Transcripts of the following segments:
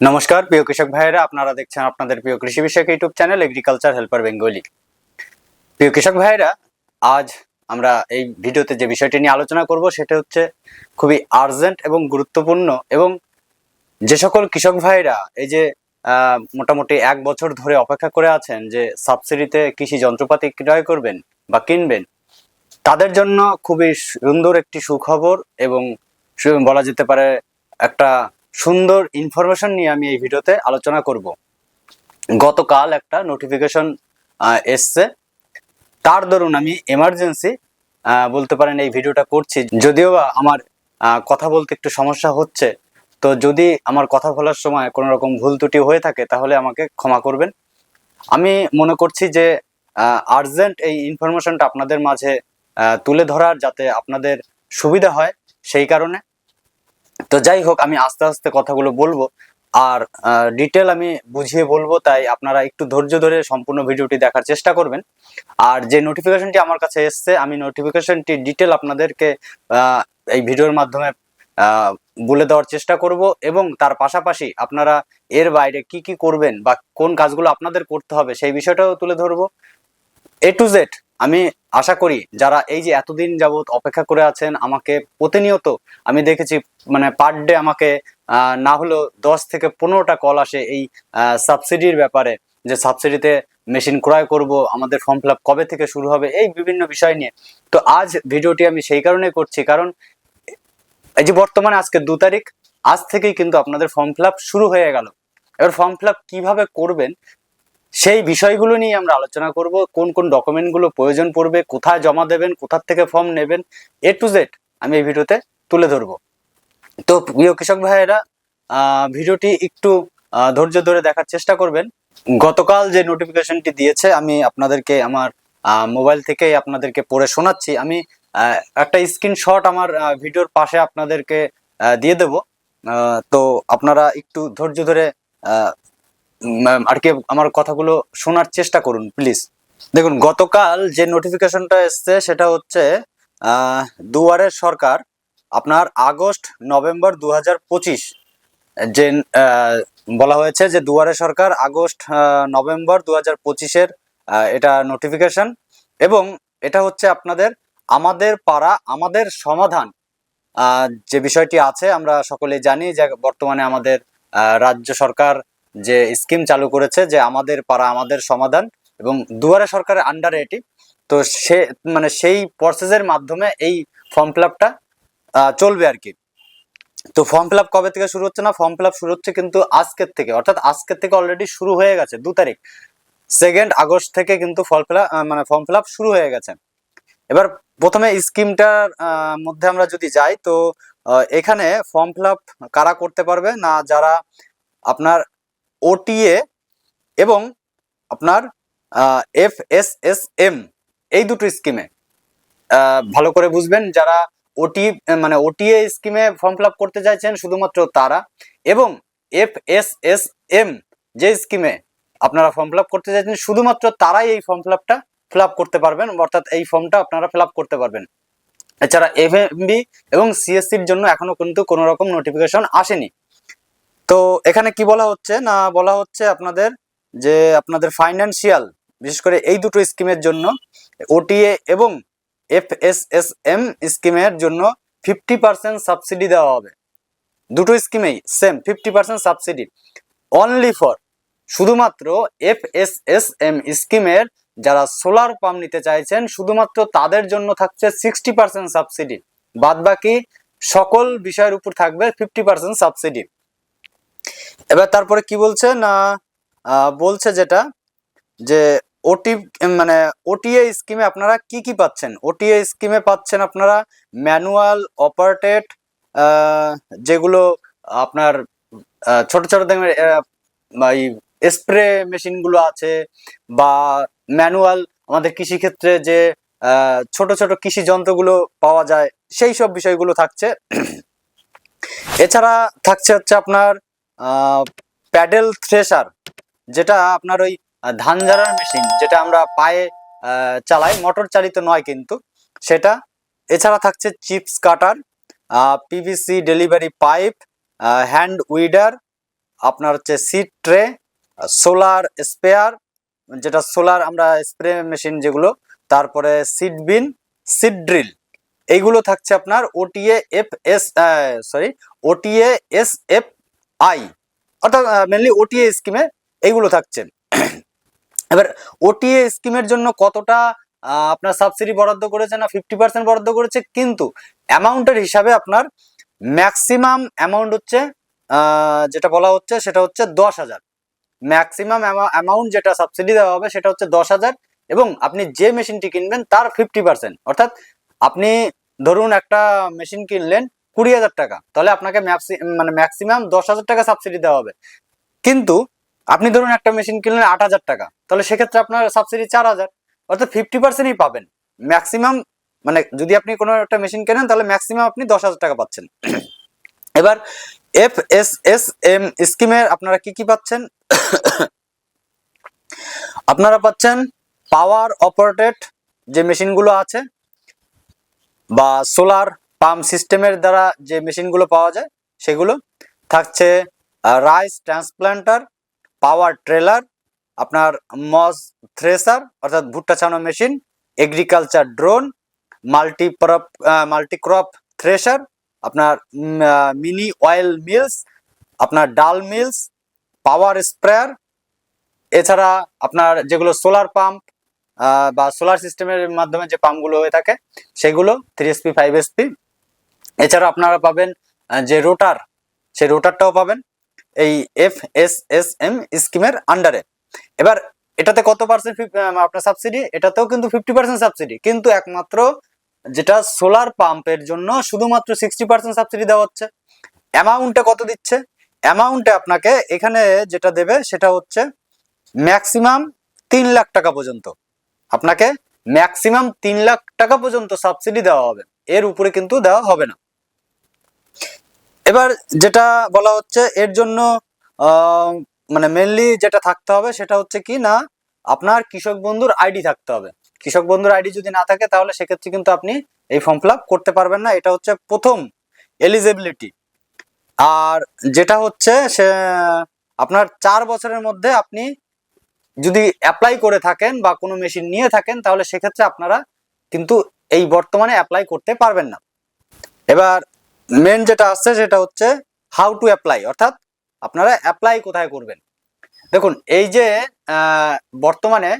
নমস্কার, প্রিয় কৃষক ভাইয়েরা, আপনারা দেখছেন আপনাদের প্রিয় কৃষি বিষয়ক YouTube channel agriculture helper Bengali প্রিয় কৃষক ভাইয়েরা, আজ আমরা এই ভিডিওতে যে বিষয়টি নিয়ে আলোচনা করব সেটা হচ্ছে খুবই আর্জেন্ট এবং গুরুত্বপূর্ণ এবং যে সকল কৃষক ভাইরা এই যে মোটামুটি এক বছর ধরে অপেক্ষা করে আছেন যে সাবসিডিতে কৃষি যন্ত্রপাতি ক্রয় করবেন বা কিনবেন, তাদের জন্য খুবই সুন্দর একটি সুখবর এবং বলা যেতে পারে একটা সুন্দর ইনফরমেশন নিয়ে আমি এই ভিডিওতে আলোচনা করব। গতকাল একটা নোটিফিকেশন এসছে। তার দরুন আমি এমার্জেন্সি বলতে পারেন এই ভিডিওটা করছি। যদিও আমার কথা বলতে একটু সমস্যা হচ্ছে, তো যদি আমার কথা বলার সময় কোনো রকম ভুল ত্রুটি হয়ে থাকে, তাহলে আমাকে ক্ষমা করবেন। আমি মনে করছি যে আর্জেন্ট এই ইনফরমেশনটা আপনাদের মাঝে তুলে ধরার যাতে আপনাদের সুবিধা হয়, সেই কারণে। তো যাই হোক, আমি আস্তে আস্তে কথাগুলো বলব। আর ডিটেল আমি বুঝিয়ে বলব, তাই আপনারা একটু ধৈর্য ধরে সম্পূর্ণ ভিডিওটি দেখার চেষ্টা করবেন। আর যে নোটিফিকেশনটি আমার কাছে এসছে, আমি নোটিফিকেশনটি ডিটেল আপনাদেরকে এই ভিডিওর মাধ্যমে বলে দেওয়ার চেষ্টা করব এবং তার পাশাপাশি আপনারা এর বাইরে কি কি করবেন বা কোন কাজগুলো আপনাদের করতে হবে সেই বিষয়টাও তুলে ধরবো। এ টু জেড আমি আশা করি যারা এই যে এতদিন যাবৎ অপেক্ষা করে আছেন আমাকে প্রতিনিয়ত আমি দেখেছি মানে পার ডে আমাকে না হলেও দশ থেকে পনেরোটা কল আসে এই সাবসিডির ব্যাপারে যে সাবসিডিতে মেশিন ক্রয় করব, আমাদের ফর্ম ফিল কবে থেকে শুরু হবে, এই বিভিন্ন বিষয় নিয়ে। তো আজ ভিডিওটি আমি সেই কারণে করছি কারণ এই যে বর্তমানে আজকে দু তারিখ, আজ থেকেই কিন্তু আপনাদের ফর্ম ফিল শুরু হয়ে গেল। এবার ফর্ম ফিল কীভাবে করবেন সেই বিষয়গুলো নিয়ে আমরা আলোচনা করব। কোন কোন ডকুমেন্টগুলো প্রয়োজন পড়বে, কোথায় জমা দেবেন কোথার থেকে ফর্ম নেবেন এ টু জেড আমি এই ভিডিওতে তুলে ধরবো। তো প্রিয় কৃষক ভাইয়েরা ভিডিওটি একটু ধৈর্য ধরে দেখার চেষ্টা করবেন। গতকাল যে নোটিফিকেশনটি দিয়েছে, আমি আপনাদেরকে আমার মোবাইল থেকেই আপনাদেরকে পড়ে শোনাচ্ছি। আমি একটা স্ক্রিনশট আমার ভিডিওর পাশে আপনাদেরকে দিয়ে দেব। তো আপনারা একটু ধৈর্য ধরে আর কি আমার কথাগুলো শোনার চেষ্টা করুন, প্লিজ। দেখুন, গতকাল যে নোটিফিকেশনটা এসছে, সেটা হচ্ছে দুয়ারের সরকার আপনার আগস্ট, নভেম্বর দু হাজার পঁচিশ, যে বলা হয়েছে যে দুয়ারে সরকার আগস্ট নভেম্বর দু হাজার পঁচিশের এটা নোটিফিকেশন এবং এটা হচ্ছে আপনাদের আমাদের পাড়া, আমাদের সমাধান। যে বিষয়টি আছে, আমরা সকলে জানি যে বর্তমানে আমাদের রাজ্য সরকার যে স্কিম চালু করেছে যে আমাদের পাড়া, আমাদের সমাধান এবং দুয়ারে সরকারের আন্ডারে এটি। তো সে মানে সেই প্রসেসের মাধ্যমে এই ফর্ম ফিল আপটা চলবে আর কি। তো ফর্ম ফিল আপ কবে থেকে শুরু হচ্ছে না? ফর্ম ফিল আপ শুরু হচ্ছে কিন্তু আজকের থেকে, অর্থাৎ আজকের থেকে অলরেডি শুরু হয়ে গেছে, দু তারিখ। সেকেন্ড আগস্ট থেকে কিন্তু ফর্ম ফিল মানে ফর্ম ফিল আপ শুরু হয়ে গেছে। এবার প্রথমে স্কিমটার মধ্যে আমরা যদি যাই, তো এখানে ফর্ম ফিল আপ কারা করতে পারবে? না যারা আপনার ওটিএ এবং আপনার এফ এস এস এম এই দুটো স্কিমে ভালো করে বুঝবেন যারা ওটি মানে ওটিএ স্কিমে ফর্ম ফিল করতে চাইছেন শুধুমাত্র তারা এবং এফ এস এস এম যে স্কিমে আপনারা ফর্ম ফিল করতে চাইছেন শুধুমাত্র তারাই এই ফর্ম ফিল আপটা ফিল করতে পারবেন, অর্থাৎ এই ফর্মটা আপনারা ফিল করতে পারবেন। এছাড়া এফএমবি এবং সিএসসির জন্য এখনও কিন্তু কোনো রকম নোটিফিকেশন আসেনি। তো এখানে কি বলা হচ্ছে? না, বলা হচ্ছে আপনাদের যে আপনাদের ফাইন্যান্সিয়াল বিশেষ করে এই দুটো স্কিমের জন্য ওটিএ এবং এফ এস এস এম স্কিমের জন্য ফিফটি পার্সেন্ট সাবসিডি দেওয়া হবে। দুটো স্কিমেই same fifty percent subsidy only for শুধুমাত্র এফ এস এস এম স্কিমের যারা সোলার পাম্প নিতে চাইছেন, শুধুমাত্র তাদের জন্য থাকছে সিক্সটি পার্সেন্ট সাবসিডি বাদ বাকি সকল বিষয়ের উপর থাকবে ফিফটি পার্সেন্ট সাবসিডি এবার তারপরে কি বলছে না বলছে যেটা যে ওটি মানে ওটিএ স্কিমে আপনারা কি কি পাচ্ছেন? ওটিএ স্কিমে পাচ্ছেন আপনারা ম্যানুয়াল অপারেটেড যেগুলো আপনার ছোট ছোট দেখবেন স্প্রে মেশিনগুলো আছে বা ম্যানুয়াল আমাদের কৃষিক্ষেত্রে যে ছোট ছোট কৃষি যন্ত্রগুলো পাওয়া যায়, সেই সব বিষয়গুলো থাকছে। এছাড়া থাকছে হচ্ছে আপনার প্যাডেল থ্রেশার যেটা আপনার ওই ধান ঝাড়ার মেশিন যেটা আমরা পায়ে চালাই মোটর চালিত নয় কিন্তু। সেটা, এছাড়া থাকছে chips cutter PVC delivery pipe hand weeder আপনার হচ্ছে সিড ট্রে সোলার স্পেয়ার যেটা সোলার আমরা স্প্রে মেশিন যেগুলো, তারপরে সিড বিন সিড ড্রিল এইগুলো থাকছে আপনার OTA F S sorry OTA S F I, অর্থাৎ মেনলি ওটিএ স্কিমে এইগুলো থাকছে। এবার ওটিএ স্কিমের জন্য কতটা আপনার সাবসিডি বরাদ্দ করেছে না ফিফটি পার্সেন্ট বরাদ্দ করেছে, কিন্তু অ্যামাউন্টের হিসাবে আপনার ম্যাক্সিমাম অ্যামাউন্ট হচ্ছে যেটা বলা হচ্ছে সেটা হচ্ছে দশ হাজার। ম্যাক্সিমাম অ্যামাউন্ট যেটা সাবসিডি দেওয়া হবে সেটা হচ্ছে দশ হাজার এবং আপনি যে মেশিনটি কিনবেন তার ফিফটি পার্সেন্ট অর্থাৎ, আপনি ধরুন একটা মেশিন কিনলেন কুড়ি হাজার টাকা। তাহলে আপনাকে মানে ম্যাক্সিমাম দশ হাজার টাকা সাবসিডি দেওয়া হবে। কিন্তু আপনি ধরুন একটা মেশিন কিনলেন আট হাজার টাকা। তাহলে সেক্ষেত্রে আপনার সাবসিডি চার হাজার। অর্থাৎ ফিফটি পার্সেন্টই পাবেন। ম্যাক্সিমাম মানে যদি আপনি কোনো একটা মেশিন কেনেন, তাহলে ম্যাক্সিমাম আপনি দশ হাজার টাকা পাচ্ছেন। এবার এফ এস এস এম স্কিমের আপনারা কি কি পাচ্ছেন? আপনারা পাচ্ছেন পাওয়ার অপারেটেড যে মেশিনগুলো আছে, বা সোলার পাম্প সিস্টেমের দ্বারা যে মেশিনগুলো পাওয়া যায়, সেগুলো থাকছে রাইস ট্রান্সপ্লান্টার, পাওয়ার ট্রেলার, আপনার মজ থ্রেসার, অর্থাৎ ভুট্টা Chhano machine, agriculture drone multi multi crop thresher, আপনার মিনি অয়েল মিলস, আপনার ডাল মিলস, পাওয়ার স্প্রেয়ার, এছাড়া আপনার যেগুলো সোলার পাম্প বা সোলার সিস্টেমের মাধ্যমে যে পাম্পগুলো হয়ে থাকে, সেগুলো থ্রি এসপি ফাইভ এসপি এছাড়া আপনারা পাবেন যে রোটার, সেই রোটারটাও পাবেন এই এফ এস এস এম স্কিমের আন্ডারে এবার এটাতে কত পার্সেন্ট আপনার সাবসিডি এটাতেও কিন্তু ফিফটি পার্সেন্ট সাবসিডি কিন্তু একমাত্র যেটা সোলার পাম্পের জন্য শুধুমাত্র সিক্সটি পার্সেন্ট সাবসিডি দেওয়া হচ্ছে। অ্যামাউন্টে কত দিচ্ছে? অ্যামাউন্টে আপনাকে এখানে যেটা দেবে সেটা হচ্ছে ম্যাক্সিমাম তিন লাখ টাকা পর্যন্ত। আপনাকে ম্যাক্সিমাম তিন লাখ টাকা পর্যন্ত সাবসিডি দেওয়া হবে। এর উপরে কিন্তু দেওয়া হবে না। এবার যেটা বলা হচ্ছে, এর জন্য মানে মেনলি যেটা থাকতে হবে সেটা হচ্ছে কি, না, আপনার কৃষক বন্ধুর আইডি থাকতে হবে। কৃষক বন্ধুর আইডি যদি না থাকে, তাহলে সেক্ষেত্রে কিন্তু আপনি এই ফর্ম ফিল করতে পারবেন না। এটা হচ্ছে প্রথম এলিজিবিলিটি আর যেটা হচ্ছে, সে, আপনার চার বছরের মধ্যে আপনি যদি অ্যাপ্লাই করে থাকেন বা কোনো মেশিন নিয়ে থাকেন, তাহলে সেক্ষেত্রে আপনারা কিন্তু এই বর্তমানে অ্যাপ্লাই করতে পারবেন না। এবার মেন যেটা আসছে সেটা হচ্ছে হাউ টু অ্যাপ্লাই অর্থাৎ আপনারা অ্যাপ্লাই কোথায় করবেন। দেখুন, এই যে বর্তমানে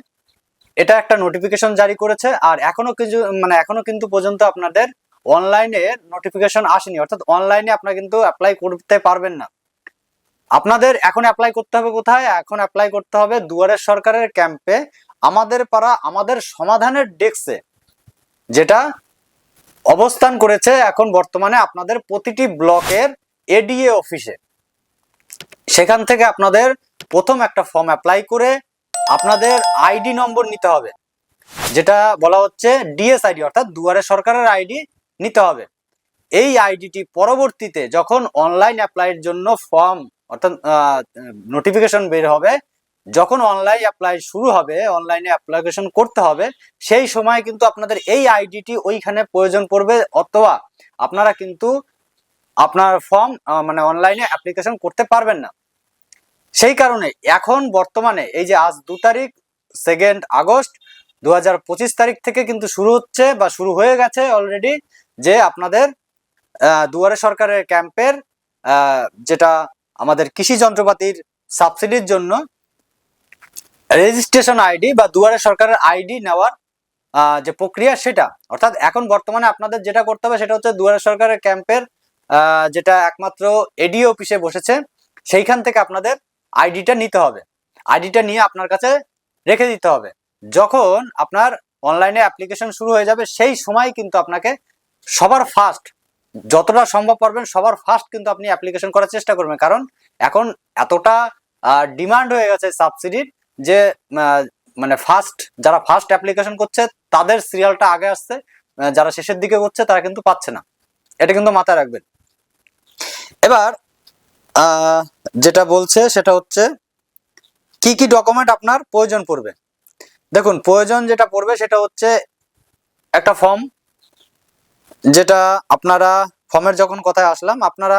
এটা একটা নোটিফিকেশন জারি করেছে, আর এখনও কিছু মানে এখনও কিন্তু পর্যন্ত আপনাদের অনলাইনে নোটিফিকেশন আসেনি, অর্থাৎ অনলাইনে আপনারা কিন্তু অ্যাপ্লাই করতে পারবেন না। আপনাদের এখন অ্যাপ্লাই করতে হবে কোথায়? এখন অ্যাপ্লাই করতে হবে দুয়ারের সরকারের ক্যাম্পে আমাদের পাড়া, আমাদের সমাধানের ডেস্কে যেটা অবস্থান করেছে এখন বর্তমানে আপনাদের প্রতিটি ব্লকের এডিএ অফিসে সেখান থেকে আপনাদের প্রথম একটা ফর্ম অ্যাপ্লাই করে আপনাদের আইডি নম্বর নিতে হবে, যেটা বলা হচ্ছে ডিএসআইডি অর্থাৎ দুয়ারে সরকারের আইডি নিতে হবে। এই আইডিটি পরবর্তীতে যখন অনলাইন অ্যাপ্লাইয়ের জন্য ফর্ম অর্থাৎ নোটিফিকেশন বের হবে যখন অনলাইন অ্যাপ্লাই শুরু হবে অনলাইনে অ্যাপ্লিকেশন করতে হবে, সেই সময় কিন্তু আপনাদের এই আইডিটি ওইখানে প্রয়োজন পড়বে অথবা আপনারা কিন্তু আপনার ফর্ম মানে অনলাইনে অ্যাপ্লিকেশন করতে পারবেন না। সেই কারণে এখন বর্তমানে এই যে আজ দু তারিখ সেকেন্ড আগস্ট দু হাজার পঁচিশ তারিখ থেকে কিন্তু শুরু হচ্ছে বা শুরু হয়ে গেছে অলরেডি যে আপনাদের দুয়ারে সরকারের ক্যাম্পের যেটা আমাদের কৃষি যন্ত্রপাতির সাবসিডির জন্য রেজিস্ট্রেশন আইডি বা দুয়ারে সরকারের আইডি নেওয়ার যে প্রক্রিয়া সেটা, অর্থাৎ এখন বর্তমানে আপনাদের যেটা করতে হবে সেটা হচ্ছে দুয়ারে সরকারের ক্যাম্পের যেটা একমাত্র এডিও অফিসে বসেছে, সেইখান থেকে আপনাদের আইডিটা নিতে হবে। আইডিটা নিয়ে আপনার কাছে রেখে দিতে হবে। যখন আপনার অনলাইনে অ্যাপ্লিকেশন শুরু হয়ে যাবে, সেই সময় কিন্তু আপনাকে সবার ফার্স্ট, যতটা সম্ভব পারবেন সবার ফার্স্ট কিন্তু আপনি অ্যাপ্লিকেশন করার চেষ্টা করবেন। কারণ এখন এতটা ডিমান্ড হয়ে গেছে সাবসিডির যে মানে ফার্স্ট যারা ফার্স্ট অ্যাপ্লিকেশন করছে, তাদের সিরিয়ালটা আগে আসছে যারা শেষের দিকে করছে, তারা কিন্তু পাচ্ছে না। এটা কিন্তু মাথায় রাখবেন। এবার যেটা বলছে, সেটা হচ্ছে, কি কি ডকুমেন্ট আপনার প্রয়োজন পড়বে? দেখুন, প্রয়োজন যেটা পড়বে, সেটা হচ্ছে একটা ফর্ম যেটা আপনারা ফর্মের যখন কথায় আসলাম, আপনারা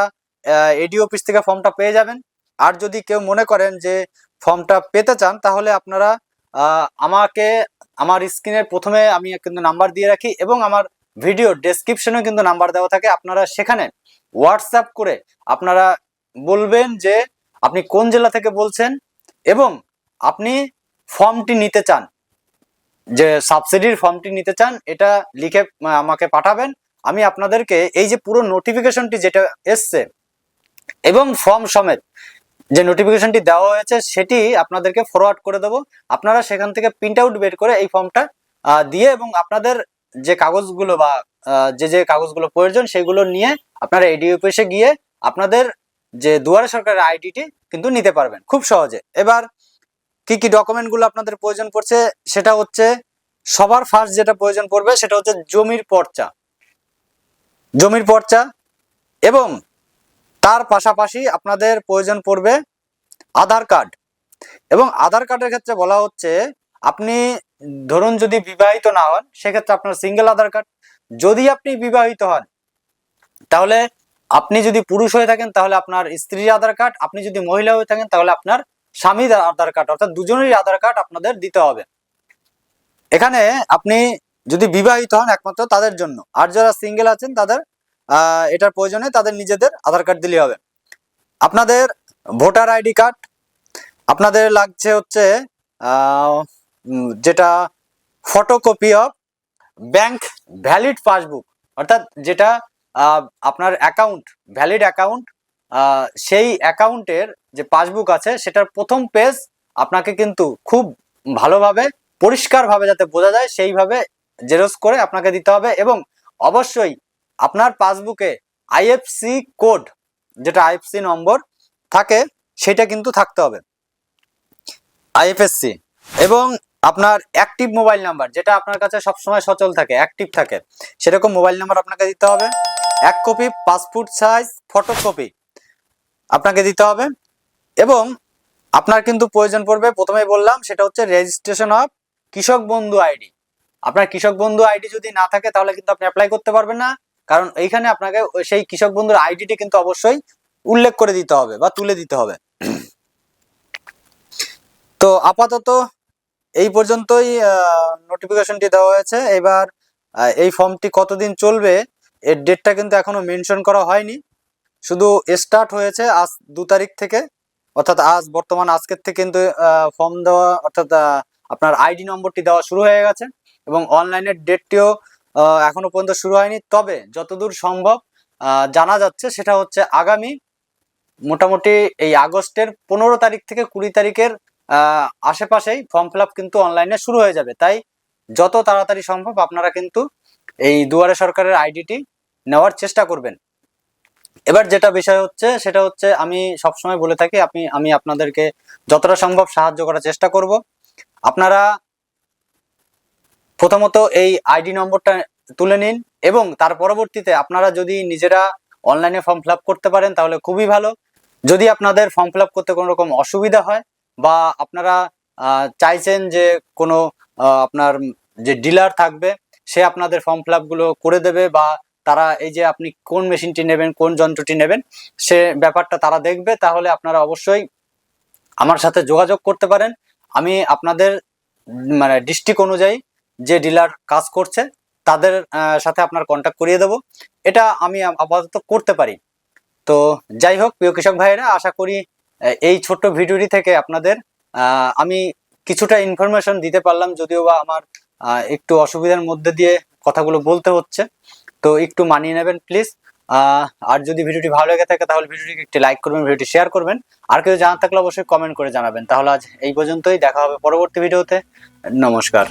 এডি অফিস থেকে ফর্মটা পেয়ে যাবেন। আর যদি কেউ মনে করেন যে ফর্মটা পেতে চান, তাহলে আপনারা আমাকে, আমার স্ক্রিনের প্রথমে আমি কিন্তু নাম্বার দিয়ে রাখি এবং আমার ভিডিও ডেসক্রিপশনে কিন্তু নাম্বার দেওয়া থাকে। আপনারা সেখানে হোয়াটসঅ্যাপ করে আপনারা বলবেন যে আপনি কোন জেলা থেকে বলছেন এবং আপনি ফর্মটি নিতে চান, যে সাবসিডির ফর্মটি নিতে চান, এটা লিখে আমাকে পাঠাবেন। আমি আপনাদেরকে এই যে পুরো নোটিফিকেশনটি যেটা এসছে এবং ফর্ম সমেত যে নোটিফিকেশনটি দেওয়া হয়েছে, সেটি আপনাদেরকে ফরওয়ার্ড করে দেবো। আপনারা সেখান থেকে প্রিন্ট আউট বের করে এই ফর্মটা দিয়ে এবং আপনাদের যে কাগজগুলো বা যে যে কাগজগুলো প্রয়োজন, সেগুলো নিয়ে আপনারা এডি অফিসে গিয়ে আপনাদের যে দুয়ারে সরকারের আইডিটি কিন্তু নিতে পারবেন, খুব সহজে। এবার, কি কি ডকুমেন্টগুলো আপনাদের প্রয়োজন পড়ছে, সেটা হচ্ছে সবার ফার্স্ট যেটা প্রয়োজন পড়বে, সেটা হচ্ছে জমির পর্চা। জমির পর্চা এবং তার পাশাপাশি আপনাদের প্রয়োজন পড়বে আধার কার্ড। এবং আধার কার্ডের ক্ষেত্রে বলা হচ্ছে, আপনি ধরুন যদি বিবাহিত না হন, সেক্ষেত্রে আপনার সিঙ্গেল আধার কার্ড। যদি আপনি বিবাহিত হন, তাহলে আপনি যদি পুরুষ হয়ে থাকেন, তাহলে আপনার স্ত্রীর আধার কার্ড। আপনি যদি মহিলা হয়ে থাকেন, তাহলে আপনার স্বামীর আধার কার্ড। অর্থাৎ দুজনেরই আধার কার্ড আপনাদের দিতে হবে। এখানে আপনি যদি বিবাহিত হন একমাত্র তাদের জন্য। আর যারা সিঙ্গেল আছেন, তাদের এটার প্রয়োজনে তাদের নিজেদের আধার কার্ড দিলে হবে। আপনাদের ভোটার আইডি কার্ড আপনাদের লাগছে হচ্ছে যেটা photocopy of bank valid passbook অর্থাৎ যেটা আপনার অ্যাকাউন্ট ভ্যালিড অ্যাকাউন্ট সেই অ্যাকাউন্টের যে পাসবুক আছে, সেটার প্রথম পেজ আপনাকে কিন্তু খুব ভালোভাবে, পরিষ্কারভাবে যাতে বোঝা যায়, সেইভাবে জেরক্স করে আপনাকে দিতে হবে এবং অবশ্যই আপনার পাসবুকে আইএফসি কোড, যেটা আইএফসি নম্বর থাকে, সেটা কিন্তু থাকতে হবে। আইএফএসসি এবং আপনার অ্যাক্টিভ মোবাইল নাম্বার, যেটা আপনার কাছে সবসময় সচল থাকে, অ্যাক্টিভ থাকে, সেরকম মোবাইল নাম্বার আপনাকে দিতে হবে। এক কপি, পাসপোর্ট সাইজ, ফটোকপি আপনাকে দিতে হবে। এবং আপনার কিন্তু প্রয়োজন পড়বে, প্রথমেই বললাম, সেটা হচ্ছে রেজিস্ট্রেশন অফ কৃষক বন্ধু আইডি আপনার কৃষক বন্ধু আইডি যদি না থাকে, তাহলে কিন্তু আপনি অ্যাপ্লাই করতে পারবেন না। কারণ এইখানে আপনাকে সেই কৃষক বন্ধুর আইডিটি কিন্তু অবশ্যই উল্লেখ করে দিতে হবে বা তুলে দিতে হবে। তো আপাতত এই পর্যন্তই নোটিফিকেশনটি দেওয়া হয়েছে। এবার এই ফর্মটি কতদিন চলবে, এর ডেটটা কিন্তু এখনও মেনশন করা হয়নি। শুধু স্টার্ট হয়েছে আজ দু তারিখ থেকে, অর্থাৎ আজ বর্তমান আজকের থেকে কিন্তু ফর্ম দেওয়া, অর্থাৎ আপনার আইডি নম্বরটি দেওয়া শুরু হয়ে গেছে এবং অনলাইনের ডেটটিও এখনও পর্যন্ত শুরু হয়নি। তবে যতদূর সম্ভব জানা যাচ্ছে সেটা হচ্ছে আগামী মোটামুটি এই আগস্টের পনেরো তারিখ থেকে কুড়ি তারিখের আশেপাশেই ফর্ম ফিল কিন্তু অনলাইনে শুরু হয়ে যাবে। তাই যত তাড়াতাড়ি সম্ভব আপনারা কিন্তু এই দুয়ারে সরকারের আইডিটি নেওয়ার চেষ্টা করবেন। এবার যেটা বিষয় হচ্ছে, সেটা হচ্ছে আমি সবসময় বলে থাকি, আপনি, আমি আপনাদেরকে যতটা সম্ভব সাহায্য করার চেষ্টা করব। আপনারা প্রথমত এই আইডি নম্বরটা তুলে নিন এবং তার পরবর্তীতে আপনারা যদি নিজেরা অনলাইনে ফর্ম ফিল করতে পারেন, তাহলে খুবই ভালো। যদি আপনাদের ফর্ম ফিল করতে কোনো রকম অসুবিধা হয় বা আপনারা চাইছেন যে কোনো আপনার যে ডিলার থাকবে, সে আপনাদের ফর্ম ফিলগুলো করে দেবে বা তারা এই যে আপনি কোন মেশিনটি নেবেন, কোন যন্ত্রটি নেবেন, সে ব্যাপারটা তারা দেখবে, তাহলে আপনারা অবশ্যই আমার সাথে যোগাযোগ করতে পারেন। আমি আপনাদের মানে ডিস্ট্রিক্ট অনুযায়ী যে ডিলার কাজ করছে, তাদের সাথে আপনার কন্ট্যাক্ট করিয়ে দেব। এটা আমি আপাতত করতে পারি। তো যাই হোক, প্রিয় কৃষক ভাইয়েরা, আশা করি এই ছোট্ট ভিডিওটি থেকে আপনাদের আমি কিছুটা ইনফরমেশন দিতে পারলাম, যদিও বা আমার একটু অসুবিধার মধ্যে দিয়ে কথাগুলো বলতে হচ্ছে। তো একটু মানিয়ে নেবেন প্লিজ আর যদি ভিডিওটি ভালো লেগে থাকে, তাহলে ভিডিওটিকে একটি লাইক করবেন, ভিডিওটি শেয়ার করবেন। আর কেউ জানা থাকলে অবশ্যই কমেন্ট করে জানাবেন। তাহলে আজ এই পর্যন্তই, দেখা হবে পরবর্তী ভিডিওতে। নমস্কার।